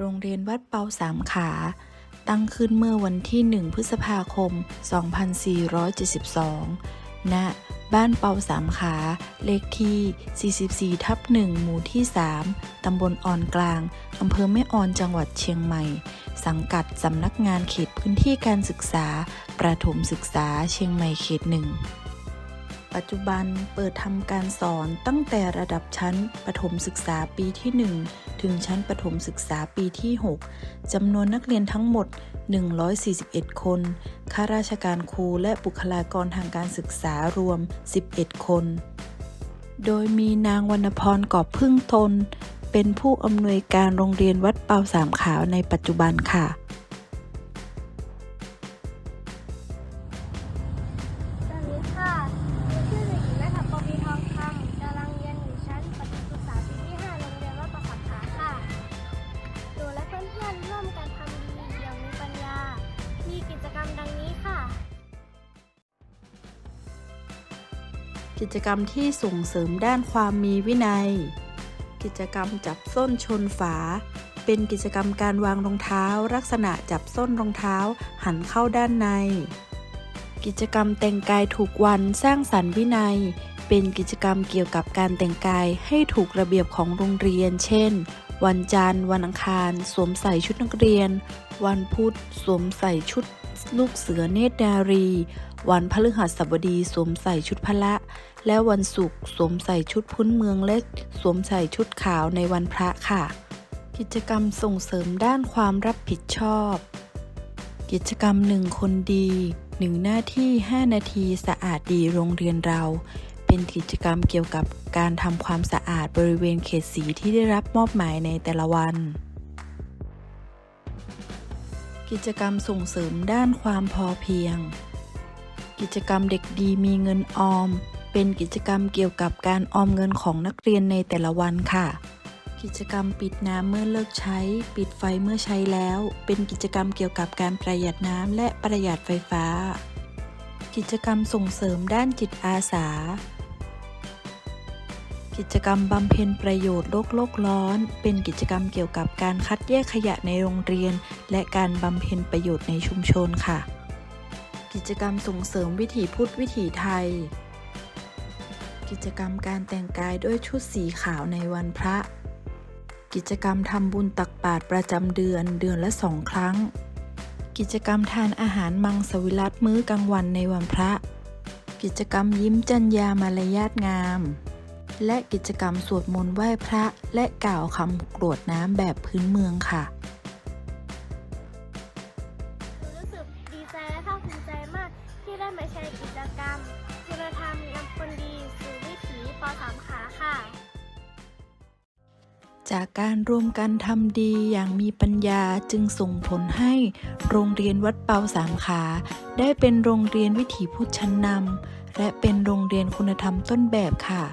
โรงเรียนวัดเปาสามขา ตั้งขึ้นเมื่อวันที่ 1 พฤษภาคม 2472 ณ บ้านเปาสามขา เลขที่ 44 ทับ 1 หมู่ที่ 3 ตำบลออนกลาง อำเภอแม่ออนจังหวัดเชียงใหม่ สังกัดสำนักงานเขตพื้นที่การศึกษา ประถมศึกษาเชียงใหม่เขตหนึ่ง ปัจจุบันเปิดทำการสอนตั้งแต่ระดับชั้นประถมศึกษาปีที่ 1 ถึงชั้นประถมศึกษาปีที่ 6จำนวนนักเรียนทั้งหมด 141 คนข้าราชการครูและบุคลากรทางการศึกษารวม 11 คน โดยมีนางวรรณพรกอบพึ่งทน เป็นผู้อำนวยการโรงเรียนวัดเปาสามขาวในปัจจุบันค่ะ กิจกรรมที่ส่งเสริมด้านความมีวินัย กิจกรรมจับส้นชนฝา เป็นกิจกรรมการวางรองเท้า ลักษณะจับส้นรองเท้าหันเข้าด้านใน กิจกรรมแต่งกายถูกวันสร้างสรรค์วินัย เป็นกิจกรรมเกี่ยวกับการแต่งกายให้ถูกระเบียบของโรงเรียน เช่น วันจันทร์ วันอังคาร สวมใส่ชุดนักเรียน วันพุธ สวมใส่ชุดลูกเสือเนตรนารี วันพฤหัสบดีสวมใส่ชุดพละ และวันศุกร์สวมใส่ชุดพื้นเมืองเล็ก สวมใส่ชุดขาวในวันพระค่ะ กิจกรรมส่งเสริมด้านความรับผิดชอบ กิจกรรมหนึ่งคนดีหนึ่งหน้าที่ 5 นาทีสะอาดดีโรงเรียนเรา เป็นกิจกรรมเกี่ยวกับการทำความสะอาดบริเวณเขตสีที่ได้รับมอบหมายในแต่ละวัน กิจกรรมส่งเสริมด้านความพอเพียง กิจกรรมเด็กดีมีเงินออม เป็นกิจกรรมเกี่ยวกับการออมเงินของนักเรียนในแต่ละวันค่ะ กิจกรรมปิดน้ำเมื่อเลิกใช้ ปิดไฟเมื่อใช้แล้ว เป็นกิจกรรมเกี่ยวกับการประหยัดน้ำและประหยัดไฟฟ้า กิจกรรมส่งเสริมด้านจิตอาสา กิจกรรมบำเพ็ญประโยชน์โลกโลกร้อน เป็นกิจกรรมเกี่ยวกับการคัดแยกขยะในโรงเรียน และการบำเพ็ญประโยชน์ในชุมชนค่ะ กิจกรรมส่งเสริมวิถีพุทธวิถีไทย กิจกรรมการแต่งกายด้วยชุดสีขาวในวันพระ กิจกรรมทำบุญตักบาตรประจำเดือนเดือนละสองครั้ง กิจกรรมทานอาหารมังสวิรัตมื้อกลางวันในวันพระ กิจกรรมยิ้มจัญญามารยาทงาม และกิจกรรมสวดมนต์ไหว้พระและกล่าวคำกรวดน้ำแบบพื้นเมืองค่ะ ในกิจกรรม คุณธรรมนำคนดีสู่วิถีปอสามขาค่ะ จากการรวมกันทำดีอย่างมีปัญญาจึงส่งผลให้ โรงเรียนวัดเปาสามขา ได้เป็นโรงเรียนวิถีพุทธชั้นนำและเป็นโรงเรียนคุณธรรมต้นแบบค่ะ